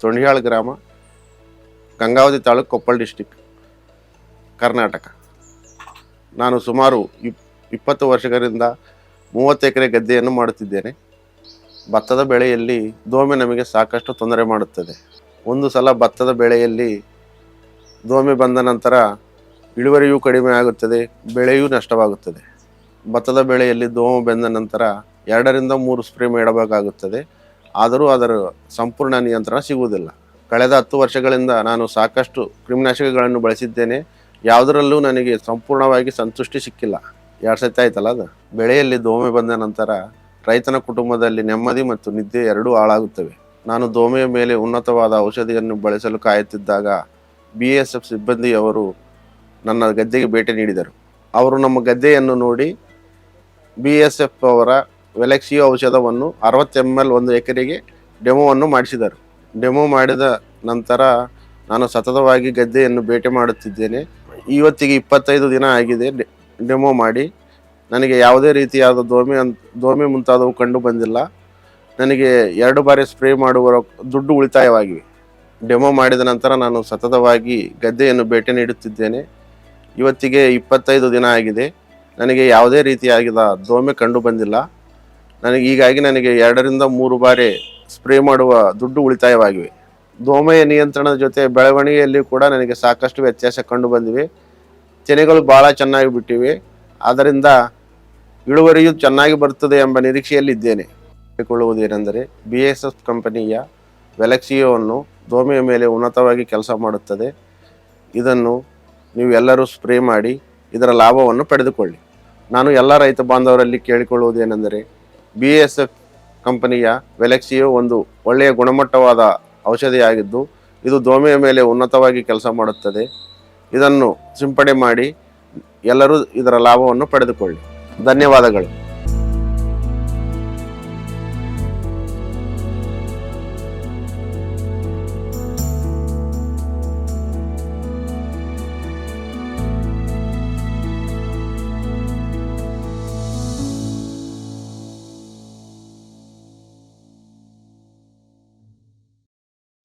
ತೊಂಡಿಯಾಳ್ ಗ್ರಾಮ, ಗಂಗಾವತಿ ತಾಲೂಕು ಕೊಪ್ಪಳ ಡಿಸ್ಟಿಕ್ ಕರ್ನಾಟಕ. ನಾನು ಸುಮಾರು ಇಪ್, ಇಪ್ಪತ್ತು ವರ್ಷಗಳಿಂದ ಮೂವತ್ತು ಎಕರೆ ಗದ್ದೆಯನ್ನು ಮಾಡುತ್ತಿದ್ದೇನೆ. ಭತ್ತದ ಬೆಳೆಯಲ್ಲಿ ದೋಮೆ ನಮಗೆ ಸಾಕಷ್ಟು ತೊಂದರೆ ಮಾಡುತ್ತದೆ. ಒಂದು ಸಲ ಭತ್ತದ ಬೆಳೆಯಲ್ಲಿ ದೋಮೆ ಬಂದ ನಂತರ ಇಳುವರಿಯೂ ಕಡಿಮೆ ಆಗುತ್ತದೆ, ಬೆಳೆಯೂ ನಷ್ಟವಾಗುತ್ತದೆ. ಭತ್ತದ ಬೆಳೆಯಲ್ಲಿ ದೋಮೆ ಬೆಂದ ನಂತರ ಎರಡರಿಂದ ಮೂರು ಸ್ಪ್ರೇ ಮಾಡಬೇಕಾಗುತ್ತದೆ. ಆದರೂ ಅದರ ಸಂಪೂರ್ಣ ನಿಯಂತ್ರಣ ಸಿಗುವುದಿಲ್ಲ. ಕಳೆದ ಹತ್ತು ವರ್ಷಗಳಿಂದ ನಾನು ಸಾಕಷ್ಟು ಕ್ರಿಮಿನಾಶಕಗಳನ್ನು ಬಳಸಿದ್ದೇನೆ. ಯಾವುದರಲ್ಲೂ ನನಗೆ ಸಂಪೂರ್ಣವಾಗಿ ಸಂತುಷ್ಟಿ ಸಿಕ್ಕಿಲ್ಲ. ಎರಡು ಸತಿ ಆಯ್ತಲ್ಲ ಅದು? ಬೆಳೆಯಲ್ಲಿ ದೋಮೆ ಬಂದ ನಂತರ ರೈತನ ಕುಟುಂಬದಲ್ಲಿ ನೆಮ್ಮದಿ ಮತ್ತು ನಿದ್ದೆ ಎರಡೂ ಹಾಳಾಗುತ್ತವೆ. ನಾನು ದೋಮೆಯ ಮೇಲೆ ಉನ್ನತವಾದ ಔಷಧಿಯನ್ನು ಬಳಸಲು ಕಾಯುತ್ತಿದ್ದಾಗ ಬಿ ಎಸ್ ಎಫ್ ಸಿಬ್ಬಂದಿಯವರು ನನ್ನ ಗದ್ದೆಗೆ ಭೇಟಿ ನೀಡಿದರು. ಅವರು ನಮ್ಮ ಗದ್ದೆಯನ್ನು ನೋಡಿ ಬಿ ಎಸ್ ಎಫ್ ಅವರ ವೆಲೆಕ್ಸಿಯೋ ಔಷಧವನ್ನು ಅರವತ್ತು ಎಂ ಎಲ್ ಒಂದು ಎಕರೆಗೆ ಡೆಮೋವನ್ನು ಮಾಡಿಸಿದರು. ಡೆಮೋ ಮಾಡಿದ ನಂತರ ನಾನು ಸತತವಾಗಿ ಗದ್ದೆಯನ್ನು ಭೇಟಿ ಮಾಡುತ್ತಿದ್ದೇನೆ. ಇವತ್ತಿಗೆ ಇಪ್ಪತ್ತೈದು ದಿನ ಆಗಿದೆ ಡೆಮೋ ಮಾಡಿ. ನನಗೆ ಯಾವುದೇ ರೀತಿಯಾದ ದೋಮೆ ಅಂತ ದೋಮೆ ಮುಂತಾದವು ಕಂಡು ಬಂದಿಲ್ಲ. ನನಗೆ ಎರಡು ಬಾರಿ ಸ್ಪ್ರೇ ಮಾಡುವ ದುಡ್ಡು ಉಳಿತಾಯವಾಗಿವೆ. ಡೆಮೋ ಮಾಡಿದ ನಂತರ ನಾನು ಸತತವಾಗಿ ಗದ್ದೆಯನ್ನು ಭೇಟಿ ನೀಡುತ್ತಿದ್ದೇನೆ. ಇವತ್ತಿಗೆ ಇಪ್ಪತ್ತೈದು ದಿನ ಆಗಿದೆ. ನನಗೆ ಯಾವುದೇ ರೀತಿಯಾಗಿದ ದೋಮೆ ಕಂಡು ಬಂದಿಲ್ಲ. ನನಗೆ ಹೀಗಾಗಿ ನನಗೆ ಎರಡರಿಂದ ಮೂರು ಬಾರಿ ಸ್ಪ್ರೇ ಮಾಡುವ ದುಡ್ಡು ಉಳಿತಾಯವಾಗಿವೆ. ದೋಮೆಯ ನಿಯಂತ್ರಣದ ಜೊತೆ ಬೆಳವಣಿಗೆಯಲ್ಲಿ ಕೂಡ ನನಗೆ ಸಾಕಷ್ಟು ವ್ಯತ್ಯಾಸ ಕಂಡು ಬಂದಿವೆ. ತೆನೆಗಳು ಭಾಳ ಚೆನ್ನಾಗಿ ಬಿಟ್ಟಿವೆ. ಆದ್ದರಿಂದ ಇಳುವರಿಯು ಚೆನ್ನಾಗಿ ಬರುತ್ತದೆ ಎಂಬ ನಿರೀಕ್ಷೆಯಲ್ಲಿದ್ದೇನೆ. ಹೇಳಿಕೊಳ್ಳುವುದೇನೆಂದರೆ ಬಿ ಎಸ್ ಎಫ್ ಕಂಪನಿಯ ವೆಲೆಕ್ಸಿಯೋವನ್ನು ದೋಮೆಯ ಮೇಲೆ ಉನ್ನತವಾಗಿ ಕೆಲಸ ಮಾಡುತ್ತದೆ. ಇದನ್ನು ನೀವು ಎಲ್ಲರೂ ಸ್ಪ್ರೇ ಮಾಡಿ ಇದರ ಲಾಭವನ್ನು ಪಡೆದುಕೊಳ್ಳಿ. ನಾನು ಎಲ್ಲ ರೈತ ಬಾಂಧವರಲ್ಲಿ ಕೇಳಿಕೊಳ್ಳುವುದೇನೆಂದರೆ ಬಿ ಎಸ್ ಎಫ್ ಕಂಪನಿಯ ವೆಲೆಕ್ಸಿಯು ಒಂದು ಒಳ್ಳೆಯ ಗುಣಮಟ್ಟವಾದ ಔಷಧಿಯಾಗಿದ್ದು, ಇದು ದೋಮೆಯ ಮೇಲೆ ಉನ್ನತವಾಗಿ ಕೆಲಸ ಮಾಡುತ್ತದೆ. ಇದನ್ನು ಸಿಂಪಡಣೆ ಮಾಡಿ ಎಲ್ಲರೂ ಇದರ ಲಾಭವನ್ನು ಪಡೆದುಕೊಳ್ಳಿ. ಧನ್ಯವಾದಗಳು.